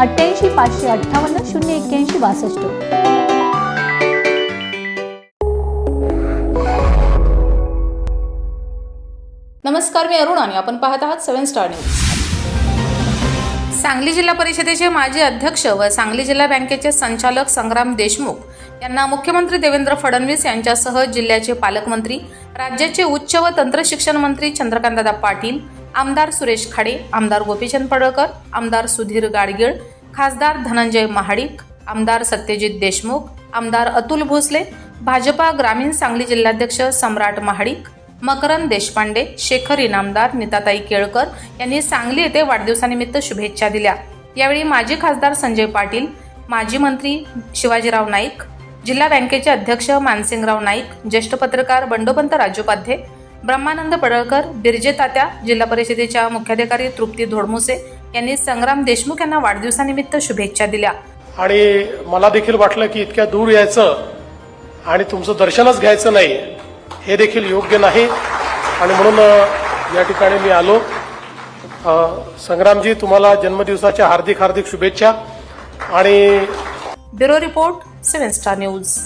अठ्ठ्याऐंशी पाचशे अठ्ठावन्न शून्य एक्क्याऐंशी बासष्ट. नमस्कार मी अरुण आणि आपण पाहत आहात सेव्हन स्टार न्यूज. सांगली जिल्हा परिषदेचे माजी अध्यक्ष व सांगली जिल्हा बँकेचे संचालक संग्राम देशमुख यांना मुख्यमंत्री देवेंद्र फडणवीस यांच्यासह जिल्ह्याचे पालकमंत्री राज्याचे उच्च व तंत्र शिक्षण मंत्री चंद्रकांतदा पाटील आमदार सुरेश खाडे आमदार गोपीचंद पडळकर आमदार सुधीर गाडगीळ खासदार धनंजय महाडिक आमदार सत्यजित देशमुख आमदार अतुल भोसले भाजपा ग्रामीण सांगली जिल्हाध्यक्ष सम्राट महाडिक मकरंद देशपांडे शेखर इनामदार नीताताई केळकर यांनी सांगली येथे वाढदिवसानिमित्त शुभेच्छा दिल्या. यावेळी माजी खासदार संजय पाटील माजी मंत्री शिवाजीराव नाईक जिल्हा बँकेचे अध्यक्ष मानसिंगराव नाईक ज्येष्ठ पत्रकार बंडोपंत राजोपाध्ये ब्रह्मानंद पडळकर बिरजे तात्या जिल्हा परिषदेच्या मुख्याधिकारी तृप्ती धोडमुसे यांनी संग्राम देशमुख यांना वाढदिवसानिमित्त शुभेच्छा दिल्या. आणि मला देखील वाटलं की इतक्या दूर यायचं आणि तुमचं दर्शनच घ्यायचं नाही हे देखील योग्य नाही. आणि म्हणून या ठिकाणी मी आलो. संग्रामजी तुम्हाला जन्मदिवसाच्या हार्दिक हार्दिक शुभेच्छा. आणि bureau report seven star news.